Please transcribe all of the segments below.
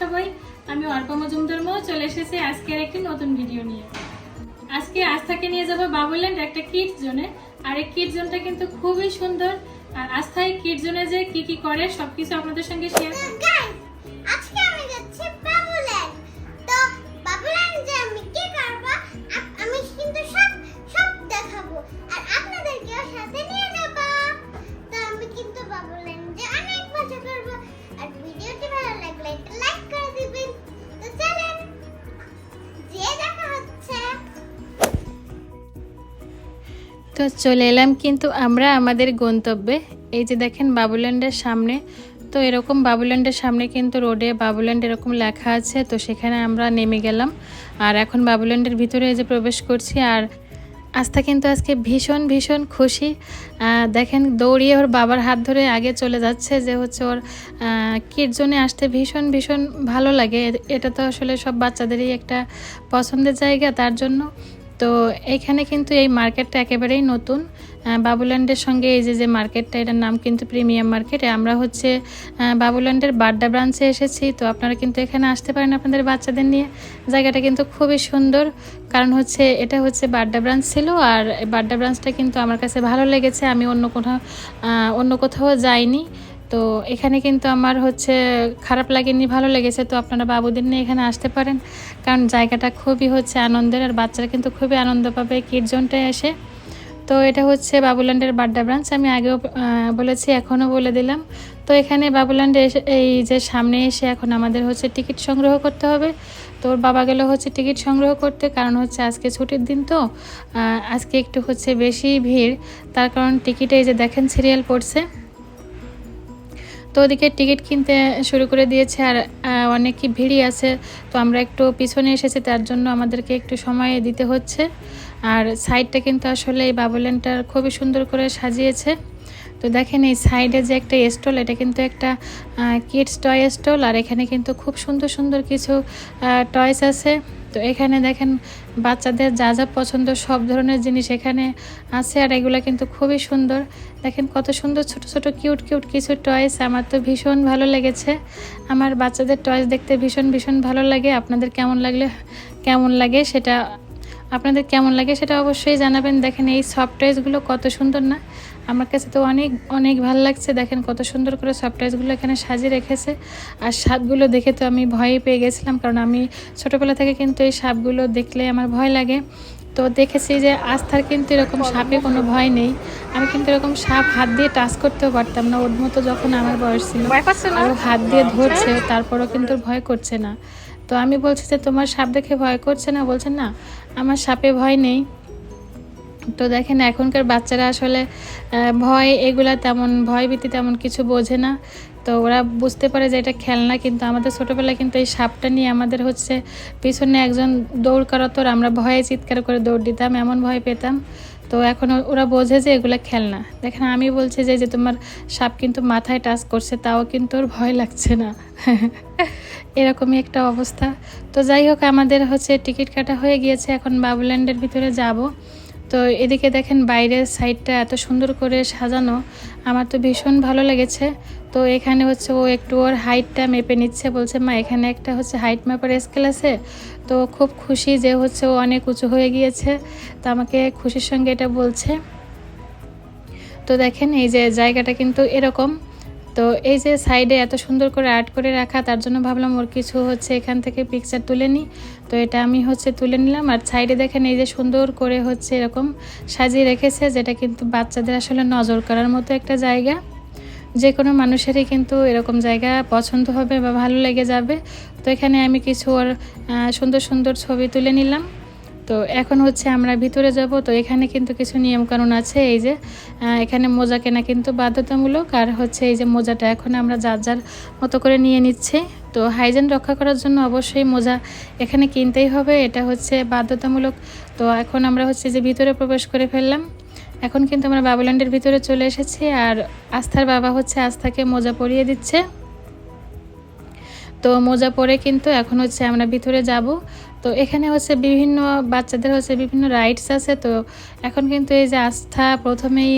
সবাই, আমি অর্পা মজুমদার মো চলে এসেছি আজকের একটি নতুন ভিডিও নিয়ে। আজকে আস্থাকে নিয়ে যাব বাবুল্যান্ড একটা কিট জোনে আর এই কিট জোনটা কিন্তু খুবই সুন্দর। আর আস্থায় কিট জোনে যে কি কি করে, সবকিছু আপনাদের সঙ্গে শেয়ার তো চলে এলাম কিন্তু আমরা আমাদের গন্তব্যে। এই যে দেখেন বাবুল্যান্ডের সামনে। তো এরকম বাবুল্যান্ডের সামনে কিন্তু রোডে বাবুল্যান্ড এরকম লেখা আছে, তো সেখানে আমরা নেমে গেলাম। আর এখন বাবুল্যান্ডের ভিতরে এই যে প্রবেশ করছি, আর আস্থা কিন্তু আজকে ভীষণ ভীষণ খুশি। দেখেন দৌড়িয়ে ওর বাবার হাত ধরে আগে চলে যাচ্ছে যে হচ্ছে ওর কিডজনে আসতে ভীষণ ভীষণ ভালো লাগে। এটা তো আসলে সব বাচ্চাদেরই একটা পছন্দের জায়গা তার জন্য। তো এখানে কিন্তু এই মার্কেটটা একেবারেই নতুন। বাবুল্যান্ডের সঙ্গে এই যে যে মার্কেটটা, এটার নাম কিন্তু প্রিমিয়াম মার্কেট। আমরা হচ্ছে বাবুল্যান্ডের বাড্ডা ব্রাঞ্চে এসেছি। তো আপনারা কিন্তু এখানে আসতে পারেন আপনাদের বাচ্চাদের নিয়ে। জায়গাটা কিন্তু খুবই সুন্দর। কারণ হচ্ছে, এটা হচ্ছে বাড্ডা ব্রাঞ্চ ছিল আর বাড্ডা ব্রাঞ্চটা কিন্তু আমার কাছে ভালো লেগেছে। আমি অন্য কোথাও অন্য কোথাও যাইনি। তো এখানে কিন্তু আমার হচ্ছে খারাপ লাগেনি, ভালো লেগেছে। তো আপনারা বাবুদের নিয়ে এখানে আসতে পারেন। কারণ জায়গাটা খুবই হচ্ছে আনন্দের আর বাচ্চারা কিন্তু খুবই আনন্দ পাবে কিড জোনটায় এসে। তো এটা হচ্ছে বাবুল্যান্ডের বাড্ডা ব্রাঞ্চ আমি আগেও বলেছি, এখনও বলে দিলাম। তো এখানে বাবুল্যান্ডে এসে, এই যে সামনে এসে এখন আমাদের হচ্ছে টিকিট সংগ্রহ করতে হবে। তো ওর বাবা গেল হচ্ছে টিকিট সংগ্রহ করতে। কারণ হচ্ছে আজকে ছুটির দিন তো। আজকে একটু হচ্ছে বেশি ভিড়। তার কারণ টিকিটে এই যে দেখেন সিরিয়াল পড়ছে। তো ওদিকে টিকিট কিনতে শুরু করে দিয়েছে আর অনেকই ভিড়ই আছে। তো আমরা একটু পিছনে এসেছি, তার জন্য আমাদেরকে একটু সময় দিতে হচ্ছে। আর সাইডটা কিন্তু আসলে এই বাবুল্যান্ডটার খুবই সুন্দর করে সাজিয়েছে। তো দেখেন এই সাইডে যে একটা স্টল এটা কিন্তু একটা কিডস টয় স্টল আর এখানে কিন্তু খুব সুন্দর সুন্দর কিছু টয়স আছে। তো এখানে দেখেন বাচ্চাদের যা যা পছন্দ সব ধরনের জিনিস এখানে আছে, আর এগুলো কিন্তু খুবই সুন্দর। দেখেন কত সুন্দর ছোট ছোট কিউট কিউট কিছু টয়েস আমার তো ভীষণ ভালো লেগেছে। আমার বাচ্চাদের টয়েস দেখতে ভীষণ ভীষণ ভালো লাগে। আপনাদের কেমন লাগলে, কেমন লাগে সেটা, আপনাদের কেমন লাগে সেটা অবশ্যই জানাবেন। দেখেন এই সফট টয়েসগুলো কত সুন্দর না? আমার কাছে তো অনেক অনেক ভালো লাগছে। দেখেন কত সুন্দর করে টয়েসগুলো এখানে সাজিয়ে রেখেছে। আর সাপগুলো দেখে তো আমি ভয়ে পেয়ে গেছিলাম কারণ আমি ছোটোবেলা থেকে কিন্তু এই সাপগুলো দেখলে আমার ভয় লাগে। তো দেখেছি যে আস্থার কিন্তু এরকম সাপে কোনো ভয় নেই। আমি কিন্তু এরকম সাপ হাত দিয়ে টাচ করতেও পারতাম না ওর মতো যখন আমার বয়স ছিল। আর হাত দিয়ে ধরছে তারপরও কিন্তু ভয় করছে না। তো আমি বলছি যে তোমার সাপ দেখে ভয় করছে না? বলছে না আমার সাপে ভয় নেই। তো দেখেন, এখনকার বাচ্চারা আসলে ভয়, এগুলা তেমন, ভয় ভীতি তেমন কিছু বোঝে না। তো ওরা বুঝতে পারে যে এটা খেলনা, কিন্তু আমাদের ছোটোবেলায় কিন্তু এই সাপটা নিয়ে আমাদের হচ্ছে পিছনে একজন দৌড় করাতো, আর আমরা ভয়ে চিৎকার করে দৌড় দিতাম, এমন ভয় পেতাম। তো এখন ওরা বোঝে যে এগুলো খেলনা। দেখেন, আমি বলছি যে যে তোমার সাপ কিন্তু মাথায় টাচ করছে, তাও কিন্তু ওর ভয় লাগছে না। এরকমই একটা অবস্থা। তো যাই হোক, আমাদের হচ্ছে টিকিট কাটা হয়ে গিয়েছে, এখন বাবুল্যান্ডের ভিতরে যাব। তো এদিকে দেখেন বাইরের সাইডটা এত সুন্দর করে সাজানো। আমার তো ভীষণ ভালো লেগেছে। তো এখানে হচ্ছে ও একটু ওর হাইটটা মেপে নিচ্ছে, বলছে, মা, এখানে একটা হচ্ছে হাইট ম্যাপার স্কেল আছে। তো খুব খুশি যে হচ্ছে ও অনেক উঁচু হয়ে গিয়েছে। তো আমাকে খুশির সঙ্গে এটা বলছে। তো দেখেন এই যে জায়গাটা কিন্তু এরকম। তো এই যে সাইডে এত সুন্দর করে আর্ট করে রাখা, তার জন্য ভাবলাম ওর কিছু হচ্ছে এখান থেকে পিকচার তুলে নিই তো এটা আমি হচ্ছে তুলে নিলাম। আর সাইডে দেখেন এই যে সুন্দর করে হচ্ছে এরকম সাজিয়ে রেখেছে, যেটা কিন্তু বাচ্চাদের আসলে নজর করার মতো একটা জায়গা। যে কোনো মানুষেরই কিন্তু এরকম জায়গা পছন্দ হবে বা ভালো লেগে যাবে। তো এখানে আমি কিছু ওর সুন্দর সুন্দর ছবি তুলে নিলাম। তো এখন হচ্ছে আমরা ভিতরে যাব। তো এখানে কিন্তু কিছু নিয়মকানুন আছে। এই যে এখানে মোজা কেনা কিন্তু বাধ্যতামূলক। আর হচ্ছে এই যে মোজাটা এখন আমরা যার যার মতো করে নিয়ে নিচ্ছি। তো হাইজেন রক্ষা করার জন্য অবশ্যই মোজা এখানে কিনতেই হবে। এটা হচ্ছে বাধ্যতামূলক। তো এখন আমরা হচ্ছে যে ভিতরে প্রবেশ করে ফেললাম। এখন কিন্তু আমরা বাবুল্যান্ডের ভিতরে চলে এসেছি। আর আস্থার বাবা হচ্ছে আস্থাকে মোজা পরিয়ে দিচ্ছে। তো মোজা পরে কিন্তু এখন হচ্ছে আমরা ভিতরে যাব। তো এখানে হচ্ছে বিভিন্ন বাচ্চাদের হচ্ছে বিভিন্ন রাইডস আছে, তো এখন কিন্তু এই যে আস্থা প্রথমেই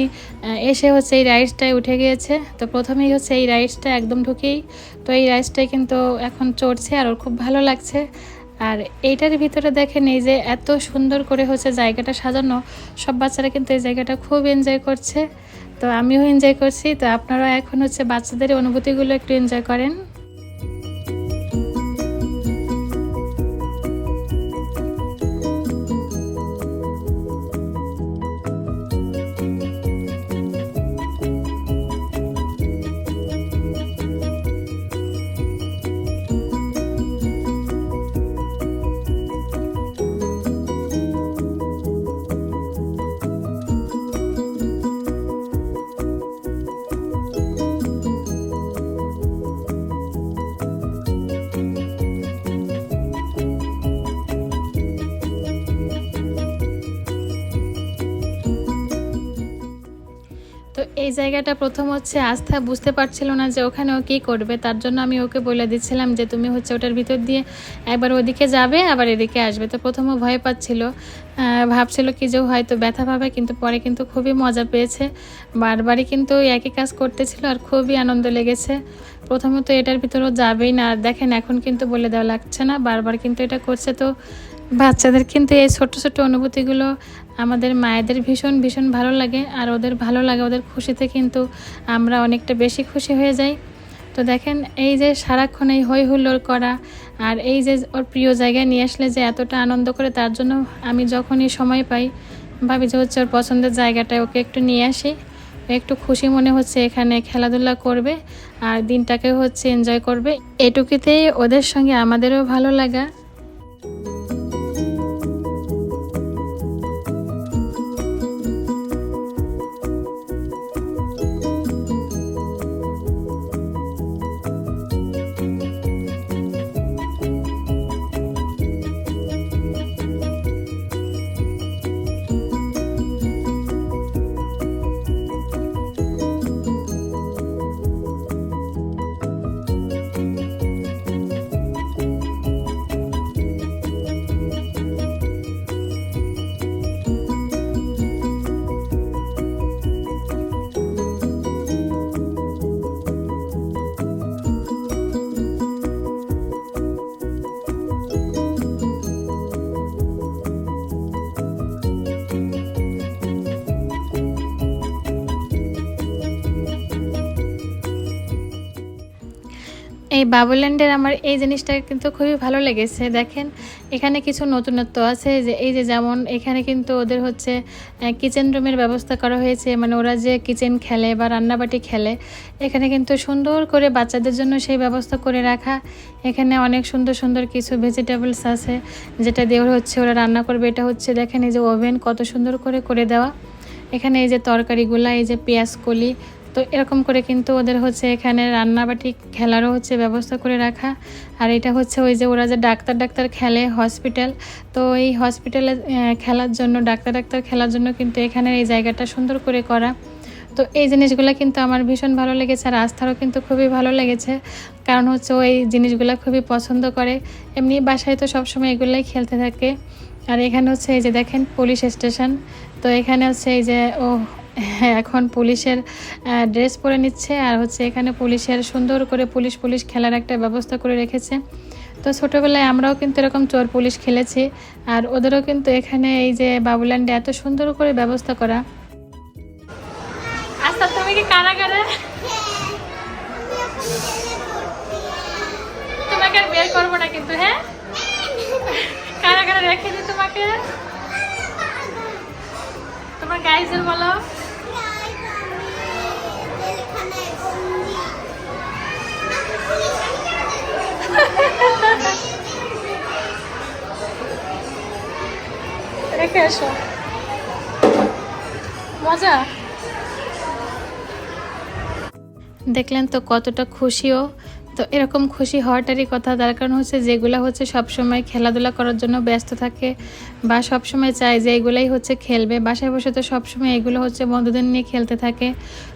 এসে হচ্ছে এই রাইডসটায় উঠে গিয়েছে। তো প্রথমেই হচ্ছে এই রাইডসটা একদম ঢুকেই, তো এই রাইডসটাই কিন্তু এখন চড়ছে আর ওর খুব ভালো লাগছে। আর এইটার ভিতরে দেখেন এই যে এত সুন্দর করে হচ্ছে জায়গাটা সাজানো, সব বাচ্চারা কিন্তু এই জায়গাটা খুব এনজয় করছে। তো আমিও এনজয় করছি, তো আপনারা এখন হচ্ছে বাচ্চাদের অনুভূতিগুলো একটু এনজয় করেন। জায়গাটা প্রথম হচ্ছে আস্থা বুঝতে পারছিল না যে ওখানে ও কী করবে। তার জন্য আমি ওকে বলে দিচ্ছিলাম যে তুমি হচ্ছে ওটার ভিতর দিয়ে একবার ওদিকে যাবে, আবার এদিকে আসবে। তো প্রথমে ভয় পাচ্ছিল ভাবছিল কি যে হয়তো ব্যথা পাবে, কিন্তু পরে কিন্তু খুবই মজা পেয়েছে। বারবারই কিন্তু একই কাজ করতেছিল আর খুবই আনন্দ লেগেছে। প্রথমে তো এটার ভিতরেও যাবেই না। আর দেখেন, এখন কিন্তু বলে দেওয়া লাগছে না, বারবার কিন্তু এটা করছে। তো বাচ্চাদের কিন্তু এই ছোট ছোট অনুভূতিগুলো আমাদের মায়েদের ভীষণ ভীষণ ভালো লাগে আর ওদের ভালো লাগে, ওদের খুশিতে কিন্তু আমরা অনেকটা বেশি খুশি হয়ে যাই। তো দেখেন, এই যে সারাক্ষণ এই হই হুল্লোড় করা আর এই যে ওর প্রিয় জায়গায় নিয়ে আসলে যে এতটা আনন্দ করে, তার জন্য আমি যখনই সময় পাই, ভাবি যে হচ্ছে ওর পছন্দের জায়গাটায় ওকে একটু নিয়ে আসি। একটু খুশি মনে হচ্ছে এখানে খেলাধুলা করবে আর দিনটাকে হচ্ছে এনজয় করবে। এটুকুতেই ওদের সঙ্গে আমাদেরও ভালো লাগা। এই বাবুল্যান্ডের আমার এই জিনিসটা কিন্তু খুবই ভালো লেগেছে। দেখেন, এখানে কিছু নতুনত্ব আছে যে, এই যে যেমন এখানে কিন্তু ওদের হচ্ছে কিচেন রুমের ব্যবস্থা করা হয়েছে। মানে ওরা যে কিচেন খেলে বা রান্নাবাটি খেলে, এখানে কিন্তু সুন্দর করে বাচ্চাদের জন্য সেই ব্যবস্থা করে রাখা। এখানে অনেক সুন্দর সুন্দর কিছু ভেজিটেবলস আছে, যেটা দিয়ে হচ্ছে ওরা রান্না করবে। এটা হচ্ছে দেখেন এই যে ওভেন কত সুন্দর করে করে দেওয়া। এখানে এই যে তরকারিগুলা, এই যে পেঁয়াজ কলি তো এরকম করে কিন্তু ওদের হচ্ছে এখানে রান্নাবাটি খেলারও হচ্ছে ব্যবস্থা করে রাখা। আর এটা হচ্ছে ওই যে ওরা যে ডাক্তার ডাক্তার খেলে হসপিটাল তো এই হসপিটালে খেলার জন্য, ডাক্তার ডাক্তার খেলার জন্য কিন্তু এখানে এই জায়গাটা সুন্দর করে করা। তো এই জিনিসগুলো কিন্তু আমার ভীষণ ভালো লেগেছে আর আস্থারও কিন্তু খুবই ভালো লেগেছে। কারণ হচ্ছে ওই জিনিসগুলো খুবই পছন্দ করে। এমনি বাসায় তো সবসময় এগুলোই খেলতে থাকে। আর এখানে হচ্ছে এই যে দেখেন পুলিশ স্টেশন তো এখানে হচ্ছে এই যে ও এখন পুলিশের ড্রেস পরে নিচ্ছে আর হচ্ছে এখানে পুলিশের সুন্দর করে পুলিশ পুলিশ খেলার একটা ব্যবস্থা করে রেখেছে। তো ছোটোবেলায় আমরাও কিন্তু এরকম চোর পুলিশ খেলেছি আর ওদেরও কিন্তু এখানে এই যে বাবুল্যান্ডে এত সুন্দর করে ব্যবস্থা করা। আচ্ছা কারাগারে? তোমাকে কিন্তু হ্যাঁ? রেখে তোমাকে। তোমার গাইজের বলো। রেখে মজা? দেখলেন তো কতটা খুশিও। তো এরকম খুশি হওয়াটারই কথা। তার কারণ হচ্ছে যেগুলো হচ্ছে সবসময় খেলাধুলা করার জন্য ব্যস্ত থাকে বা সবসময় চায় যে এগুলাই হচ্ছে খেলবে। বাসায় বসে তো সবসময় এগুলো হচ্ছে বন্ধুদের নিয়ে খেলতে থাকে।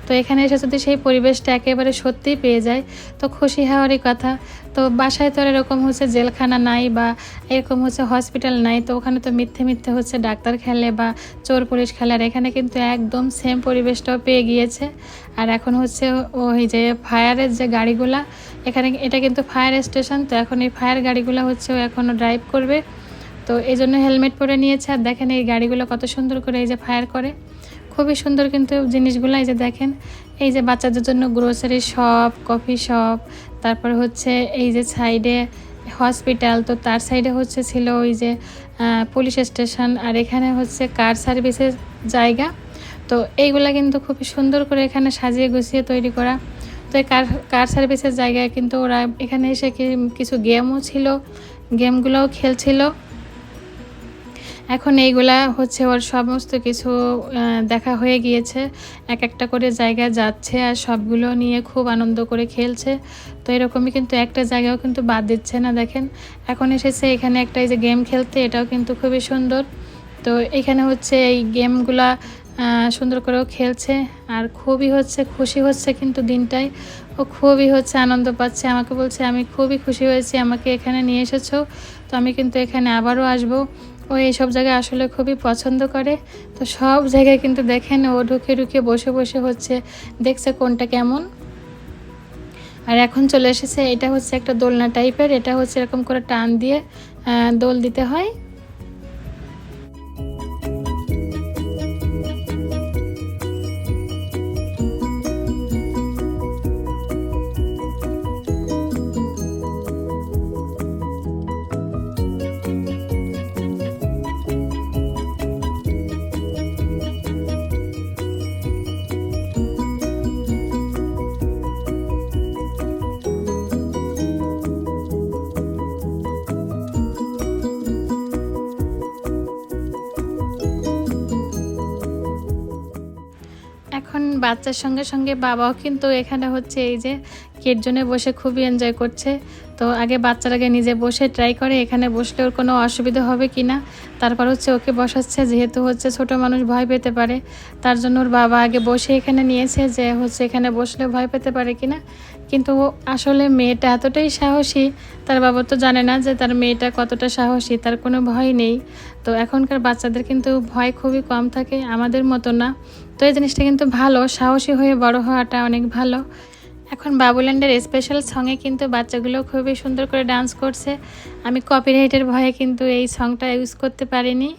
তো এখানে এসে যদি সেই পরিবেশটা একেবারে সত্যিই পেয়ে যায়, তো খুশি হওয়ারই কথা। তো বাসায় তো এরকম হচ্ছে জেলখানা নাই বা এরকম হচ্ছে হসপিটাল নাই, তো ওখানে তো মিথ্যে মিথ্যে হচ্ছে ডাক্তার খেলে বা চোর পুলিশ খেলে। আর এখানে কিন্তু একদম সেম পরিবেশটাও পেয়ে গিয়েছে। আর এখন হচ্ছে ওই যে ফায়ারের যে গাড়িগুলা, এখানে এটা কিন্তু ফায়ার স্টেশন, তো এখন এই ফায়ার গাড়িগুলো হচ্ছে ও এখনও ড্রাইভ করবে। তো এই জন্য হেলমেট পরে নিয়েছে। আর দেখেন এই গাড়িগুলো কত সুন্দর করে এই যে ফায়ার করে। খুবই সুন্দর কিন্তু জিনিসগুলো এই যে দেখেন। এই যে বাচ্চাদের জন্য গ্রোসারি শপ কফি শপ তারপর হচ্ছে এই যে সাইডে হসপিটাল তো তার সাইডে হচ্ছে ছিল ওই যে পুলিশ স্টেশন আর এখানে হচ্ছে কার সার্ভিসের জায়গা। তো এইগুলা কিন্তু খুবই সুন্দর করে এখানে সাজিয়ে গুছিয়ে তৈরি করা। তো এই কার কার সার্ভিসের জায়গায় কিন্তু ওরা এখানে এসে কিছু গেমও ছিল, গেমগুলোও খেলছিল। এখন এইগুলা হচ্ছে ওর সমস্ত কিছু দেখা হয়ে গিয়েছে। এক একটা করে জায়গায় যাচ্ছে আর সবগুলো নিয়ে খুব আনন্দ করে খেলছে। তো এরকমই কিন্তু একটা জায়গাও কিন্তু বাদ দিচ্ছে না, দেখেন। এখন এসেছে এখানে একটা এই যে গেম খেলতে, এটাও কিন্তু খুবই সুন্দর। তো এখানে হচ্ছে এই গেমগুলা সুন্দর করেও খেলছে আর খুবই হচ্ছে, খুশি হচ্ছে কিন্তু দিনটায়। ও খুবই হচ্ছে আনন্দ পাচ্ছে, আমাকে বলছে, আমি খুবই খুশি হয়েছি, আমাকে এখানে নিয়ে এসেছ। তো আমি কিন্তু এখানে আবারও আসব। ও এইসব জায়গায় আসলে খুবই পছন্দ করে। তো সব জায়গায় কিন্তু দেখেন ও ঢুকে ঢুকে বসে বসে হচ্ছে, দেখছে কোনটা কেমন। আর এখন চলে এসেছে, এটা হচ্ছে একটা দোলনা টাইপের এটা হচ্ছে এরকম করে টান দিয়ে দোল দিতে হয়। বাচ্চার সঙ্গে সঙ্গে বাবাও কিন্তু এখানে হচ্ছে এই যে কেটজনে জোনে বসে খুবই এনজয় করছে। তো আগে বাচ্চার আগে নিজে বসে ট্রাই করে, এখানে বসলে ওর কোনো অসুবিধা হবে কি না? তারপর হচ্ছে ওকে বসাচ্ছে, যেহেতু হচ্ছে ছোট মানুষ ভয় পেতে পারে। তার জন্য ওর বাবা আগে বসে এখানে নিয়েছে যে হচ্ছে এখানে বসলে ভয় পেতে পারে কি না? কিন্তু আসলে মেয়েটা এতটাই সাহসী, তার বাবা তো জানে না যে তার মেয়েটা কতটা সাহসী, তার কোনো ভয় নেই। তো এখনকার বাচ্চাদের কিন্তু ভয় খুবই কম থাকে, আমাদের মতো না। তো এই জিনিসটা কিন্তু ভালো, সাহসী হয়ে বড় হওয়াটা অনেক ভালো। এখন বাবুল্যান্ডের স্পেশাল সঙ্গে কিন্তু বাচ্চাগুলো খুবই সুন্দর করে ডান্স করছে। আমি কপিরাইটের ভয়ে কিন্তু এই সংটা ইউজ করতে পারিনি।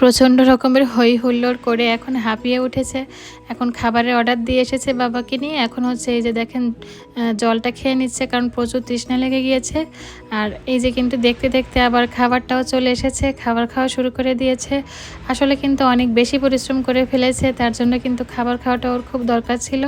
প্রচণ্ড রকমের হই হুল্লোড় করে এখন হাঁপিয়ে উঠেছে। এখন খাবারের অর্ডার দিয়ে এসেছে বাবাকে নিয়ে। এখন হচ্ছে এই যে দেখেন জলটা খেয়ে নিচ্ছে কারণ প্রচুর তৃষ্ণা লেগে গিয়েছে। আর এই যে কিন্তু দেখতে দেখতে আবার খাবারটাও চলে এসেছে, খাবার খাওয়া শুরু করে দিয়েছে। আসলে কিন্তু অনেক বেশি পরিশ্রম করে ফেলেছে, তার জন্য কিন্তু খাবার খাওয়াটা ওর খুব দরকার ছিল।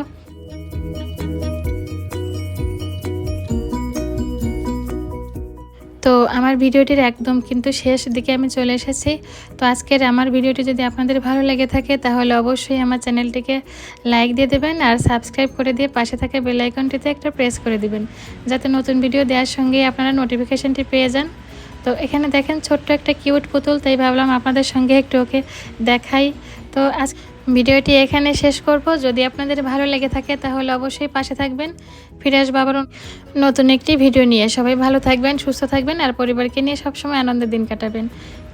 তো আমার ভিডিওটির একদম কিন্তু শেষ দিকে আমি চলে এসেছি। তো আজকের আমার ভিডিওটি যদি আপনাদের ভালো লেগে থাকে, তাহলে অবশ্যই আমার চ্যানেলটিকে লাইক দিয়ে দেবেন আর সাবস্ক্রাইব করে দিয়ে পাশে থাকা বেলাইকনটিতে একটা প্রেস করে দিবেন, যাতে নতুন ভিডিও দেওয়ার সঙ্গেই আপনারা নোটিফিকেশনটি পেয়ে যান। তো এখানে দেখেন ছোট্ট একটা কিউট পুতুল, তাই ভাবলাম আপনাদের সঙ্গে একটু ওকে দেখাই। তো আজ ভিডিওটি এখানে শেষ করব। যদি আপনাদের ভালো লেগে থাকে, তাহলে অবশ্যই পাশে থাকবেন। ফিরে আসব আবার নতুন একটি ভিডিও নিয়ে। সবাই ভালো থাকবেন, সুস্থ থাকবেন, আর পরিবারকে নিয়ে সবসময় আনন্দের দিন কাটাবেন।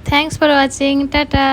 Thanks for watching tata.